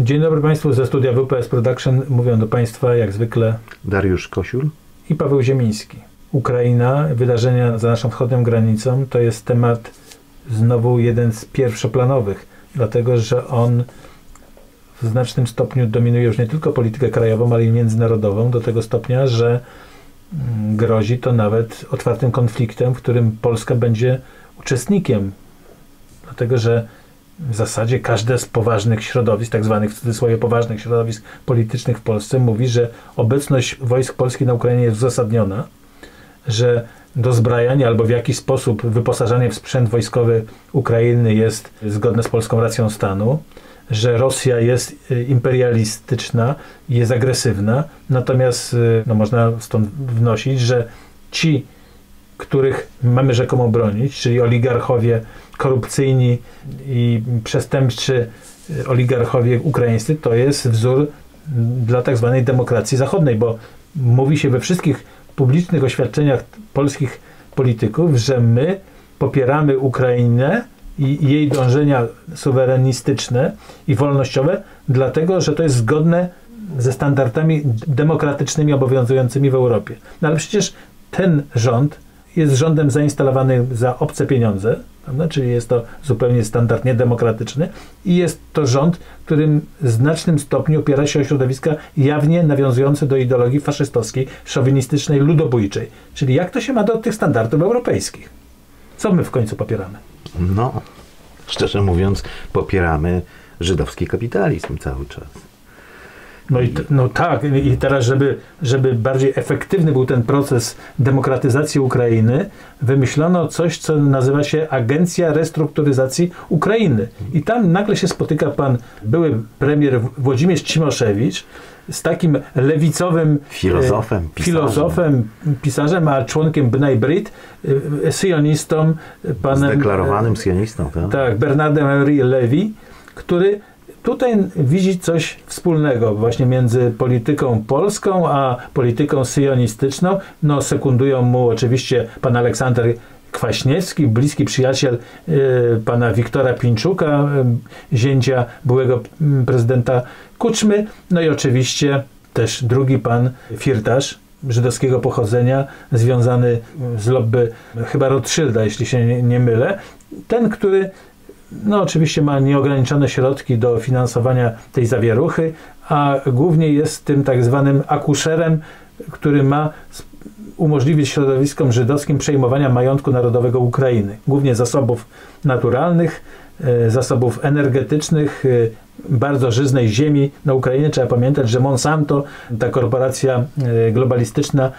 Dzień dobry Państwu ze studia WPS Production. Mówią do Państwa jak zwykle Dariusz Kosiul i Paweł Ziemiński. Ukraina, wydarzenia za naszą wschodnią granicą to jest temat znowu jeden z pierwszoplanowych, dlatego że on w znacznym stopniu dominuje już nie tylko politykę krajową, ale i międzynarodową, do tego stopnia, że mm, grozi to nawet otwartym konfliktem, w którym Polska będzie uczestnikiem. Dlatego, że w zasadzie każde z poważnych środowisk, tak zwanych w cudzysłowie poważnych środowisk politycznych w Polsce mówi, że obecność wojsk polskich na Ukrainie jest uzasadniona, że dozbrajanie albo w jakiś sposób wyposażanie w sprzęt wojskowy Ukrainy jest zgodne z polską racją stanu, że Rosja jest y, imperialistyczna jest agresywna, natomiast y, no, można stąd wnosić, że ci, których mamy rzekomo bronić, czyli oligarchowie korupcyjni i przestępczy oligarchowie ukraińscy, to jest wzór dla tak zwanej demokracji zachodniej, bo mówi się we wszystkich publicznych oświadczeniach polskich polityków, że my popieramy Ukrainę i jej dążenia suwerenistyczne i wolnościowe, dlatego że to jest zgodne ze standardami demokratycznymi obowiązującymi w Europie. No ale przecież ten rząd jest rządem zainstalowanym za obce pieniądze, prawda? czyli jest to zupełnie standard niedemokratyczny i jest to rząd, którym w znacznym stopniu opiera się o środowiska jawnie nawiązujące do ideologii faszystowskiej, szowinistycznej, ludobójczej. Czyli jak to się ma do tych standardów europejskich? Co my w końcu popieramy? No, szczerze mówiąc, popieramy żydowski kapitalizm cały czas. No, i no tak, i teraz, żeby, żeby bardziej efektywny był ten proces demokratyzacji Ukrainy, wymyślono coś, co nazywa się Agencja Restrukturyzacji Ukrainy. I tam nagle się spotyka pan, były premier Włodzimierz Cimoszewicz, z takim lewicowym filozofem, pisarzem. filozofem, pisarzem a członkiem Bnei Brit, e, sionistą, panem... Zdeklarowanym sionistą, tak? Tak, Bernardem Henry Levy, który tutaj widzi coś wspólnego właśnie między polityką polską a polityką syjonistyczną. No, sekundują mu oczywiście pan Aleksander Kwaśniewski, bliski przyjaciel y, pana Wiktora Pińczuka, y, zięcia byłego mm, prezydenta Kuczmy, no i oczywiście też drugi pan Firtasz, żydowskiego pochodzenia, związany z lobby chyba Rothschilda, jeśli się nie, nie mylę. Ten, który no oczywiście ma nieograniczone środki do finansowania tej zawieruchy, a głównie jest tym tak zwanym akuszerem, który ma umożliwić środowiskom żydowskim przejmowania majątku narodowego Ukrainy, głównie zasobów naturalnych, zasobów energetycznych, e, bardzo żyznej ziemi na Ukrainie. Trzeba pamiętać, że Monsanto, ta korporacja e, globalistyczna,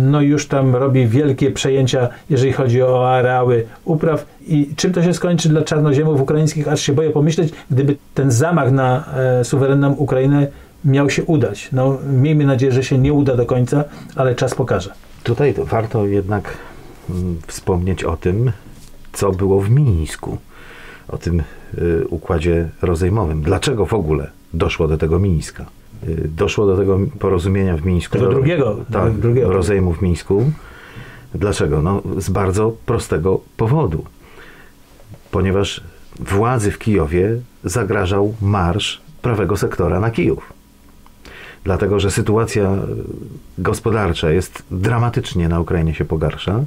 no już tam robi wielkie przejęcia, jeżeli chodzi o areały upraw. I czym to się skończy dla czarnoziemów ukraińskich, aż się boję pomyśleć, gdyby ten zamach na suwerenną Ukrainę miał się udać. No, miejmy nadzieję, że się nie uda do końca, ale czas pokaże. Tutaj warto jednak mm, wspomnieć o tym, co było w Mińsku, o tym y, układzie rozejmowym. Dlaczego w ogóle doszło do tego Mińska? Y, doszło do tego porozumienia w Mińsku. Tego drugiego. Tak, drugiego. rozejmu w Mińsku. Dlaczego? No, z bardzo prostego powodu. Ponieważ władzy w Kijowie zagrażał marsz prawego sektora na Kijów dlatego że sytuacja gospodarcza jest dramatycznie na Ukrainie się pogarsza,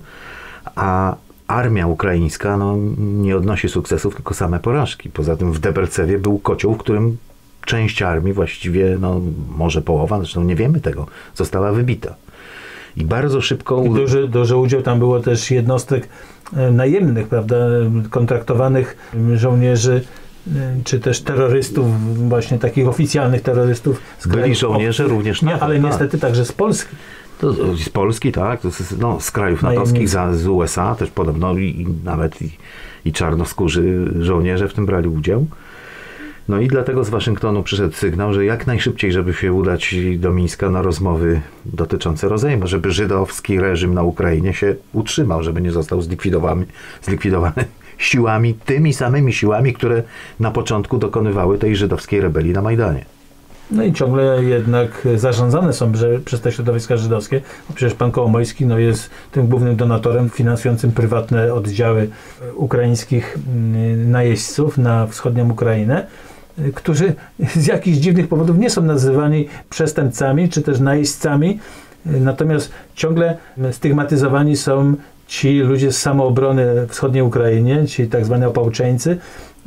a armia ukraińska no, nie odnosi sukcesów, tylko same porażki. Poza tym w Debrecewie był kocioł, w którym część armii, właściwie no, może połowa, zresztą nie wiemy tego, została wybita. I bardzo szybko... I duży, duży udział tam było też jednostek e, najemnych, prawda, kontraktowanych żołnierzy Y, czy też terrorystów, właśnie takich oficjalnych terrorystów. Z Byli żołnierze również Nie, ale tak. niestety także z Polski. Z Polski, tak, no, z krajów natowskich, z, z USA też podobno i, i nawet i, i czarnoskórzy żołnierze w tym brali udział. No i dlatego z Waszyngtonu przyszedł sygnał, że jak najszybciej, żeby się udać do Mińska na rozmowy dotyczące rozejmu, żeby żydowski reżim na Ukrainie się utrzymał, żeby nie został zlikwidowany, zlikwidowany siłami, tymi samymi siłami, które na początku dokonywały tej żydowskiej rebelii na Majdanie. No i ciągle jednak zarządzane są przez te środowiska żydowskie. Bo przecież pan Kołomojski no, jest tym głównym donatorem finansującym prywatne oddziały ukraińskich mm, najeźdźców na wschodnią Ukrainę. y, którzy z jakichś dziwnych powodów nie są nazywani przestępcami czy też najeźdźcami, y, natomiast ciągle stygmatyzowani są ci ludzie z samoobrony wschodniej Ukrainie, ci tak zwani opałczeńcy,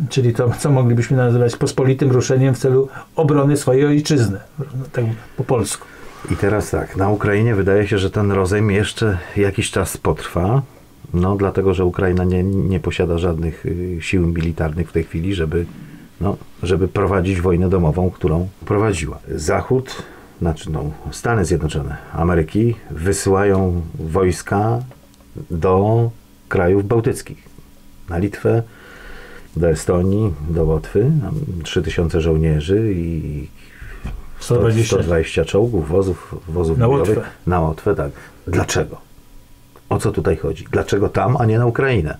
czyli to, co moglibyśmy nazywać pospolitym ruszeniem w celu obrony swojej ojczyzny, no, tak po polsku. I teraz tak, na Ukrainie wydaje się, że ten rozejm jeszcze jakiś czas potrwa, no dlatego, że Ukraina nie, nie posiada żadnych y, sił militarnych w tej chwili, żeby, no, żeby prowadzić wojnę domową, którą prowadziła. Zachód, znaczy no, Stany Zjednoczone Ameryki wysyłają wojska do krajów bałtyckich, na Litwę, do Estonii, do Łotwy, 3000 żołnierzy i 120, 120 czołgów, wozów, wozów na Łotwę. Na Łotwę, tak. Dlaczego? O co tutaj chodzi? Dlaczego tam, a nie na Ukrainę?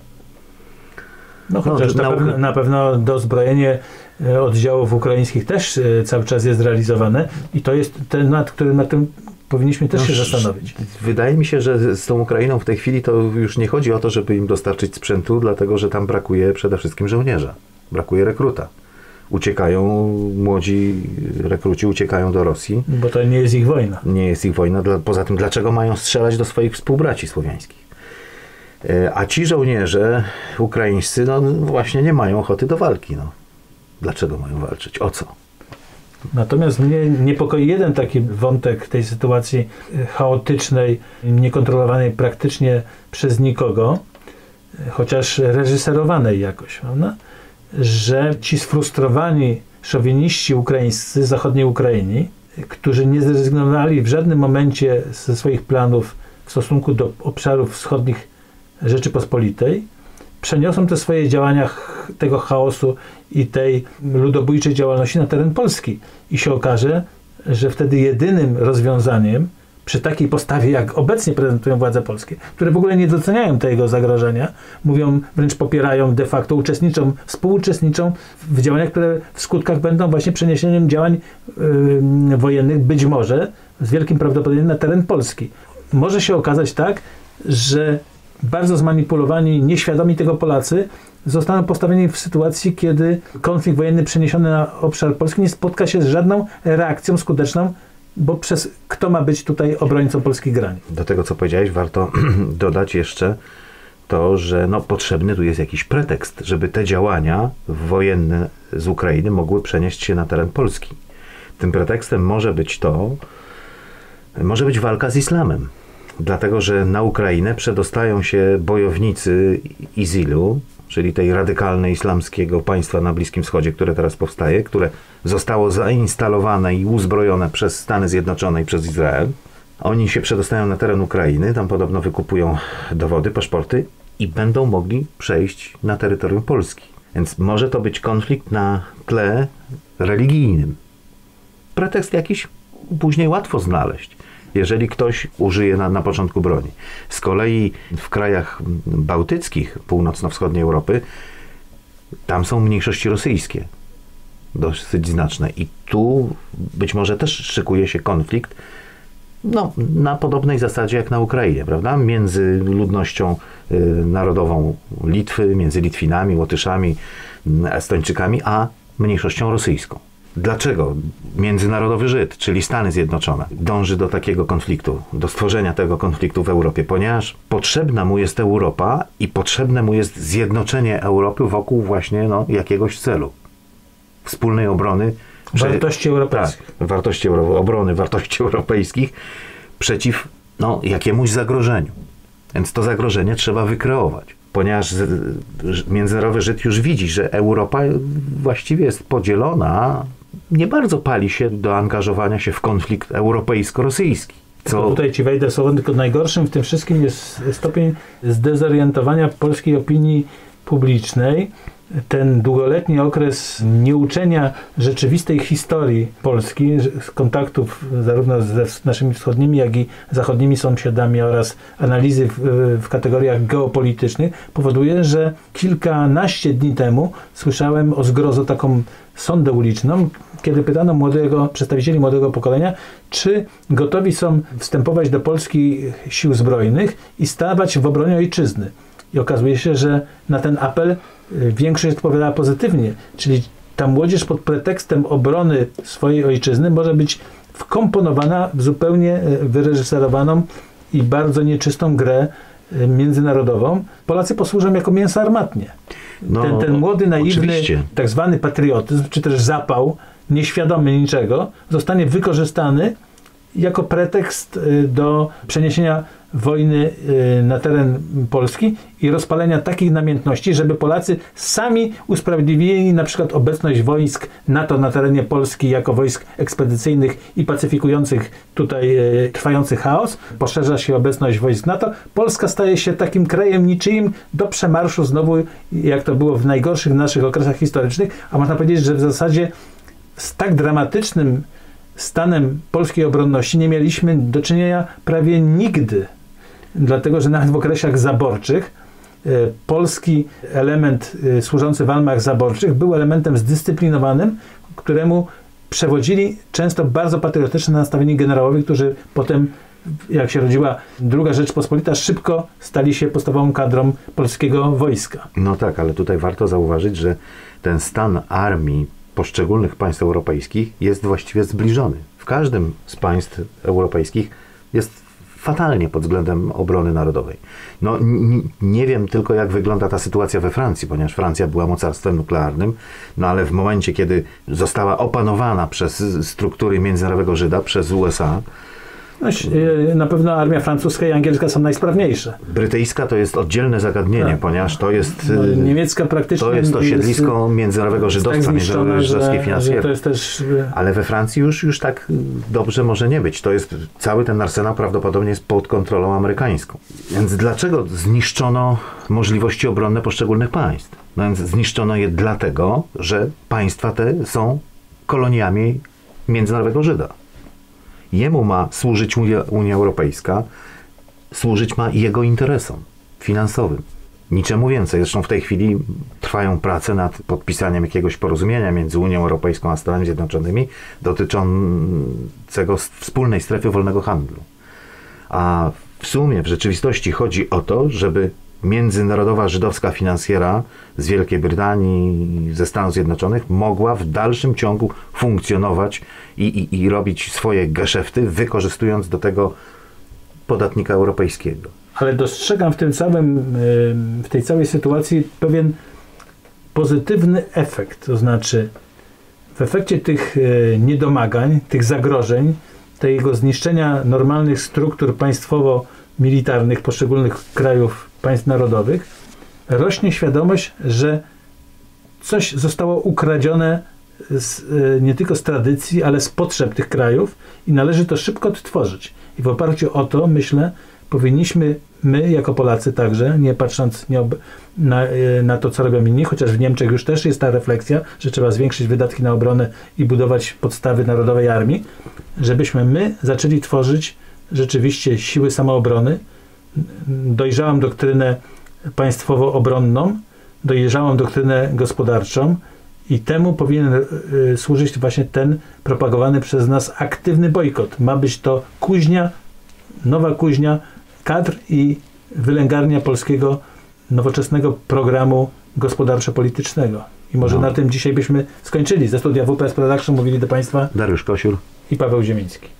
No chociaż no, na, pewno, na pewno dozbrojenie e, oddziałów ukraińskich też e, cały czas jest realizowane i to jest ten, nad którym, nad tym powinniśmy też no, się zastanowić. Wydaje mi się, że z tą Ukrainą w tej chwili to już nie chodzi o to, żeby im dostarczyć sprzętu, dlatego że tam brakuje przede wszystkim żołnierza. Brakuje rekruta. Uciekają młodzi rekruci, uciekają do Rosji. Bo to nie jest ich wojna. Nie jest ich wojna. Poza tym, dlaczego mają strzelać do swoich współbraci słowiańskich? E, a ci żołnierze ukraińscy, no właśnie nie mają ochoty do walki. No. Dlaczego mają walczyć? O co? Natomiast mnie niepokoi jeden taki wątek tej sytuacji e, chaotycznej, niekontrolowanej praktycznie przez nikogo, e, chociaż reżyserowanej jakoś, prawda? że ci sfrustrowani szowiniści ukraińscy z zachodniej Ukrainy, którzy nie zrezygnowali w żadnym momencie ze swoich planów w stosunku do obszarów wschodnich Rzeczypospolitej, przeniosą te swoje działania tego chaosu i tej ludobójczej działalności na teren Polski. I się okaże, że wtedy jedynym rozwiązaniem przy takiej postawie, jak obecnie prezentują władze polskie, które w ogóle nie doceniają tego zagrożenia, mówią, wręcz popierają, de facto uczestniczą, współuczestniczą w działaniach, które w skutkach będą właśnie przeniesieniem działań yy, wojennych, być może z wielkim prawdopodobieństwem na teren Polski. Może się okazać tak, że bardzo zmanipulowani, nieświadomi tego Polacy zostaną postawieni w sytuacji, kiedy konflikt wojenny przeniesiony na obszar Polski nie spotka się z żadną reakcją skuteczną, bo przez kto ma być tutaj obrońcą polskich granic? Do tego, co powiedziałeś, warto dodać jeszcze to, że no, potrzebny tu jest jakiś pretekst, żeby te działania wojenne z Ukrainy mogły przenieść się na teren Polski. Tym pretekstem może być to, może być walka z islamem dlatego że na Ukrainę przedostają się bojownicy ISIL-u, czyli tej radykalnej islamskiego państwa na Bliskim Wschodzie, które teraz powstaje, które zostało zainstalowane i uzbrojone przez Stany Zjednoczone i przez Izrael. Oni się przedostają na teren Ukrainy, tam podobno wykupują dowody, paszporty i będą mogli przejść na terytorium Polski. Więc może to być konflikt na tle religijnym. Pretekst jakiś później łatwo znaleźć jeżeli ktoś użyje na, na początku broni. Z kolei w krajach bałtyckich, północno-wschodniej Europy, tam są mniejszości rosyjskie, dosyć znaczne. I tu być może też szykuje się konflikt, no, na podobnej zasadzie jak na Ukrainie, prawda? Między ludnością y, narodową Litwy, między Litwinami, Łotyszami, Estończykami, a mniejszością rosyjską. Dlaczego międzynarodowy Żyd, czyli Stany Zjednoczone, dąży do takiego konfliktu, do stworzenia tego konfliktu w Europie? Ponieważ potrzebna mu jest Europa i potrzebne mu jest zjednoczenie Europy wokół właśnie no, jakiegoś celu. Wspólnej obrony. Wartości europejskich. Tak, wartości obrony, wartości europejskich przeciw no, jakiemuś zagrożeniu. Więc to zagrożenie trzeba wykreować ponieważ międzynarodowy Żyd już widzi, że Europa właściwie jest podzielona nie bardzo pali się do angażowania się w konflikt europejsko-rosyjski. Co... tutaj ci wejdę słowem, tylko najgorszym w tym wszystkim jest stopień zdezorientowania polskiej opinii publicznej, ten długoletni okres nieuczenia rzeczywistej historii Polski, kontaktów zarówno z naszymi wschodnimi, jak i zachodnimi sąsiadami oraz analizy w, w, kategoriach geopolitycznych powoduje, że kilkanaście dni temu słyszałem o zgrozo taką sondę uliczną, kiedy pytano młodego, przedstawicieli młodego pokolenia, czy gotowi są wstępować do Polski sił zbrojnych i stawać w obronie ojczyzny. I okazuje się, że na ten apel y, większość odpowiadała pozytywnie, czyli ta młodzież pod pretekstem obrony swojej ojczyzny może być wkomponowana w zupełnie e, wyreżyserowaną i bardzo nieczystą grę e, międzynarodową. Polacy posłużą jako mięso armatnie. No, ten, ten młody, naiwny, oczywiście. tak zwany patriotyzm, czy też zapał, nieświadomy niczego, zostanie wykorzystany jako pretekst y, do przeniesienia wojny y, na teren Polski i rozpalenia takich namiętności, żeby Polacy sami usprawiedliwili na przykład obecność wojsk NATO na terenie Polski jako wojsk ekspedycyjnych i pacyfikujących tutaj y, trwający chaos. Poszerza się obecność wojsk NATO. Polska staje się takim krajem niczyim do przemarszu znowu, jak to było w najgorszych naszych okresach historycznych, a można powiedzieć, że w zasadzie z tak dramatycznym stanem polskiej obronności nie mieliśmy do czynienia prawie nigdy. Dlatego, że nawet w okresach zaborczych e, polski element e, służący w armiach zaborczych był elementem zdyscyplinowanym, któremu przewodzili często bardzo patriotyczne nastawieni generałowie, którzy potem, jak się rodziła druga Rzeczpospolita, szybko stali się podstawową kadrą polskiego wojska. No tak, ale tutaj warto zauważyć, że ten stan armii poszczególnych państw europejskich jest właściwie zbliżony. W każdym z państw europejskich jest fatalnie pod względem obrony narodowej. No, nie wiem tylko, jak wygląda ta sytuacja we Francji, ponieważ Francja była mocarstwem nuklearnym, no ale w momencie, kiedy została opanowana przez struktury międzynarodowego Żyda, przez USA, no, y, na pewno armia francuska i angielska są najsprawniejsze. Brytyjska to jest oddzielne zagadnienie, tak. ponieważ to jest. No, y, niemiecka praktycznie. To jest to siedlisko jest, międzynarodowego żydowstwa, tak międzynarodowego żydowskiej finansjery. Też... Ale we Francji już, już tak dobrze może nie być. To jest cały ten arsenał prawdopodobnie jest pod kontrolą amerykańską. Więc dlaczego zniszczono możliwości obronne poszczególnych państw? No więc zniszczono je dlatego, że państwa te są koloniami międzynarodowego Żyda. Jemu ma służyć Unia, Europejska, służyć ma jego interesom finansowym. Niczemu więcej. Zresztą w tej chwili trwają prace nad podpisaniem jakiegoś porozumienia między Unią Europejską a Stanami Zjednoczonymi dotyczącego wspólnej strefy wolnego handlu. A w sumie, w rzeczywistości chodzi o to, żeby międzynarodowa żydowska finansjera z Wielkiej Brytanii, ze Stanów Zjednoczonych mogła w dalszym ciągu funkcjonować i, i, i robić swoje geszefty, wykorzystując do tego podatnika europejskiego. Ale dostrzegam w tym w tej całej sytuacji pewien pozytywny efekt, to znaczy w efekcie tych e, niedomagań, tych zagrożeń, tego zniszczenia normalnych struktur państwowo-militarnych poszczególnych krajów państw narodowych, rośnie świadomość, że coś zostało ukradzione z, e, nie tylko z tradycji, ale z potrzeb tych krajów i należy to szybko odtworzyć. I w oparciu o to, myślę, powinniśmy my, jako Polacy także, nie patrząc nie ob, na, e, na, to, co robią inni, chociaż w Niemczech już też jest ta refleksja, że trzeba zwiększyć wydatki na obronę i budować podstawy narodowej armii, żebyśmy my zaczęli tworzyć rzeczywiście siły samoobrony, dojrzałą doktrynę państwowo-obronną, dojrzałą doktrynę gospodarczą i temu powinien y, służyć właśnie ten propagowany przez nas aktywny bojkot. Ma być to kuźnia, nowa kuźnia kadr i wylęgarnia polskiego nowoczesnego programu gospodarczo-politycznego. I może no. na tym dzisiaj byśmy skończyli. Ze studia WPS Production mówili do Państwa Dariusz Kosiur i Paweł Ziemiński.